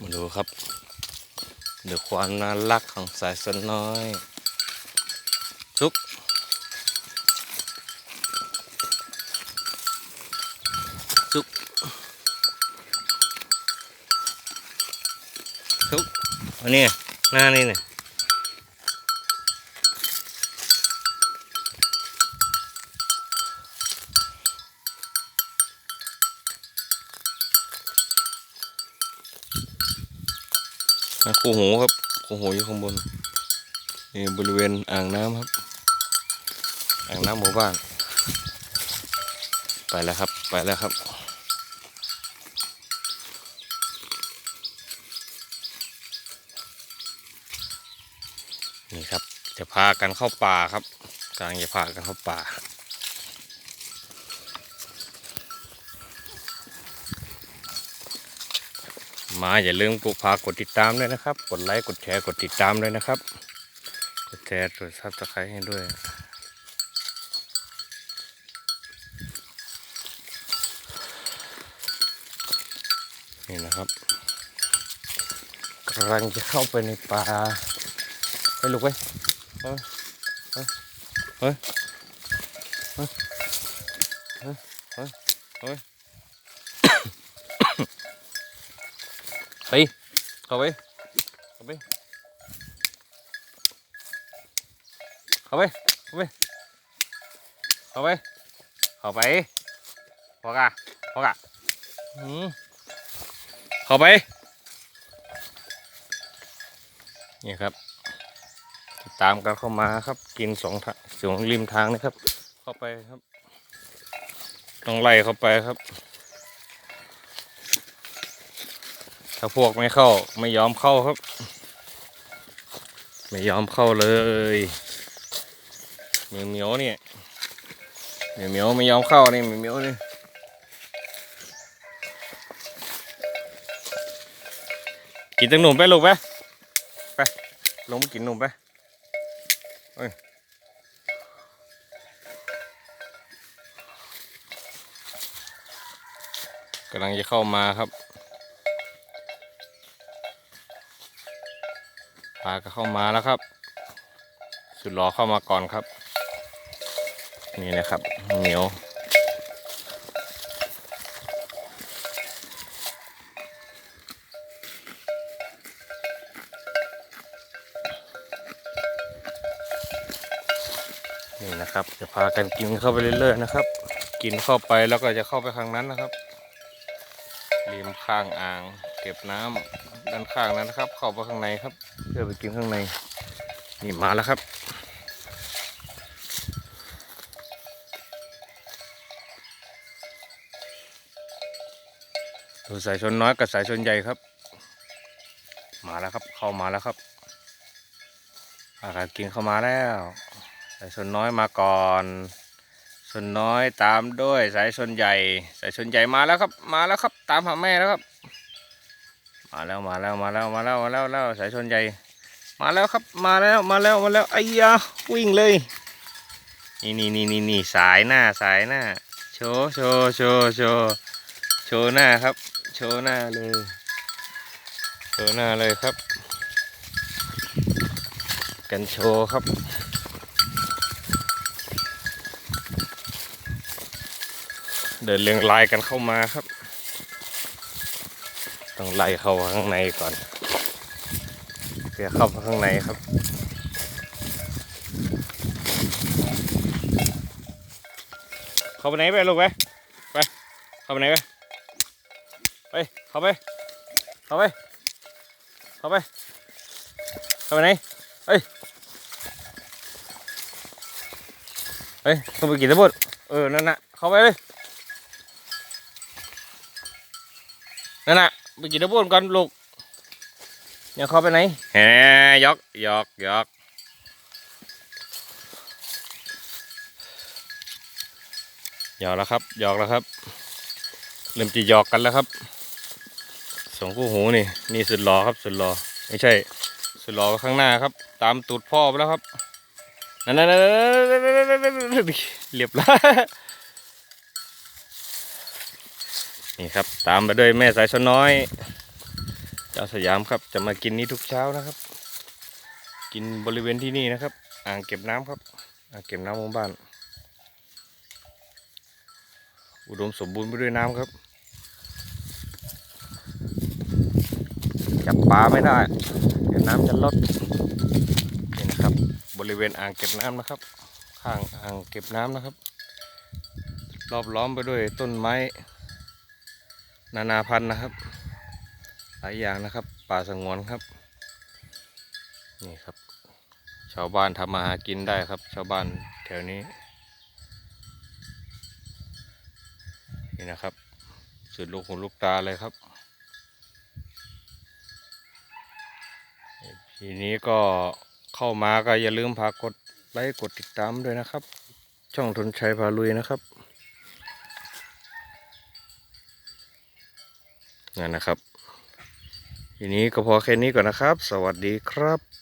มาดูครับเดี๋ยวความน่ารักของสายสนน้อย ชุก ชุก ชุกอันนี้หน้านี่เนี่ย นะคู่หูครับคู่หูอยู่ข้างบนนี่บริเวณอ่างน้ำครับ อ่างน้ำหมู่บ้าน ไปแล้วครับ ไปแล้วครับนี่ครับจะพากันเข้าป่าครับกลังจะพากันเข้าป่า มาอย่าลืมกดพากดติดตามด้วยนะครับ กดไลค์กดแชร์กดติดตามด้วยนะครับ กดแชร์กดซับสไครต์ให้ด้วยนี่นะครับกำลังจะเข้าไปในป่าไปลูกไปเฮ้ยเฮ้ยเฮ้ยเฮ้ยเฮ้ย ไปเข้าไปเข้าไปเข้าไปเข้าไปเข้าไปเข้าไปพอกะพอกะอืมเข้าไปนี่ครับตามกันเข้ามาครับกินสองทางสองริมทางนะครับ เข้าไปครับ ต้องไล่เข้าไปครับ ถ้าพวกไม่เข้า ไม่ยอมเข้าครับ ไม่ยอมเข้าเลยเหมียวเหมียวเนี่ยเหมียวเหมียวไม่ยอมเข้านี่เหมียวเหมียวๆนี่กินตังหนุ่มไปลูกไปไปลงไปกินหนุ่มไปเอ้ยกำลังจะเข้ามาครับ ปลาก็เข้ามาแล้วครับ สุดหล่อเข้ามาก่อนครับ นี่นะครับเหนียวนี่นะครับจะพากันกินเข้าไปเรื่อยๆนะครับ กินเข้าไปแล้วก็จะเข้าไปข้างนั้นนะครับริมข้างอ่าง เก็บน้ำด้านข้างนั้นนะครับ เข้าไปข้างในครับ เพื่อไปกินข้างใน นี่มาแล้วครับดูสายชนน้อยกับสายชนใหญ่ครับ มาแล้วครับ เข้ามาแล้วครับ อาการกินเข้ามาแล้ว สายชนน้อยมาก่อนชนน้อยตามด้วยสายชนใหญ่ สายชนใหญ่มาแล้วครับ มาแล้วครับ ตามหาแม่แล้วครับ มาแล้วมาแล้วมาแล้วมาแล้วมาแล้วแล้วสายชนใหญ่ มาแล้วครับมาแล้วมาแล้วมาแล้วไอ้ยาวิ่งเลย นี่นี่นี่นี่นี่สายหน้าสายหน้า โชว์โชว์โชว์โชว์โชว์หน้าครับ โชว์หน้าเลยโชว์หน้าเลยครับ กันโชว์ครับเดินเรียงรายกันเข้ามาครับ ต้องไล่เข้าข้างในก่อนเพื่อเข้าข้างในครับเข้าไปไหนไปลูกไปไปเข้าไปไหนไปไปเข้าไปเข้าไปเข้าไปเข้าไปไหนเฮ้ยเฮ้ยเข้าไปกินตะบดเออนั่นน่ะเข้าไปเลยนั่นน่ะ ไปกินน้ำบุญก่อนลูกอย่าเขาไปไหนแหยอกหยอกหยอกหยอกแล้วครับหยอกแล้วครับ เริ่มจะหยอกกันแล้วครับสองคู่หูนี่นี่สุดหล่อครับสุดหล่อไม่ใช่ สุดหล่อข้างหน้าครับ ตามตูดพ่อไปแล้วครับนั่นนั่นนั่นเรียบร้อย นี่ครับ ตามไปด้วยแม่สายชนน้อยเจ้าสยามครับ จะมากินนี้ทุกเช้านะครับ กินบริเวณที่นี่นะครับ อ่างเก็บน้ำครับ อ่างเก็บน้ำของบ้าน อุดมสมบูรณ์ไปด้วยน้ำครับ จับปลาไม่ได้เดี๋ยวน้ำจะลดนี่นะครับ บริเวณอ่างเก็บน้ำนะครับ ข้างอ่างเก็บน้ำนะครับ รอบล้อมไปด้วยต้นไม้ นานาพันธุ์นะครับ หลายอย่างนะครับ ป่าสงวนครับ นี่ครับ ชาวบ้านทำมาหากินได้ครับ ชาวบ้านแถวนี้ นี่นะครับ สุดลูกหูลูกตาเลยครับ ทีนี้ก็เข้ามาก็อย่าลืมพากดไลค์กดติดตามด้วยนะครับ ช่องทนชัยพาลุยนะครับ นั่นนะครับ ทีนี้ก็พอแค่นี้ก่อนนะครับ สวัสดีครับ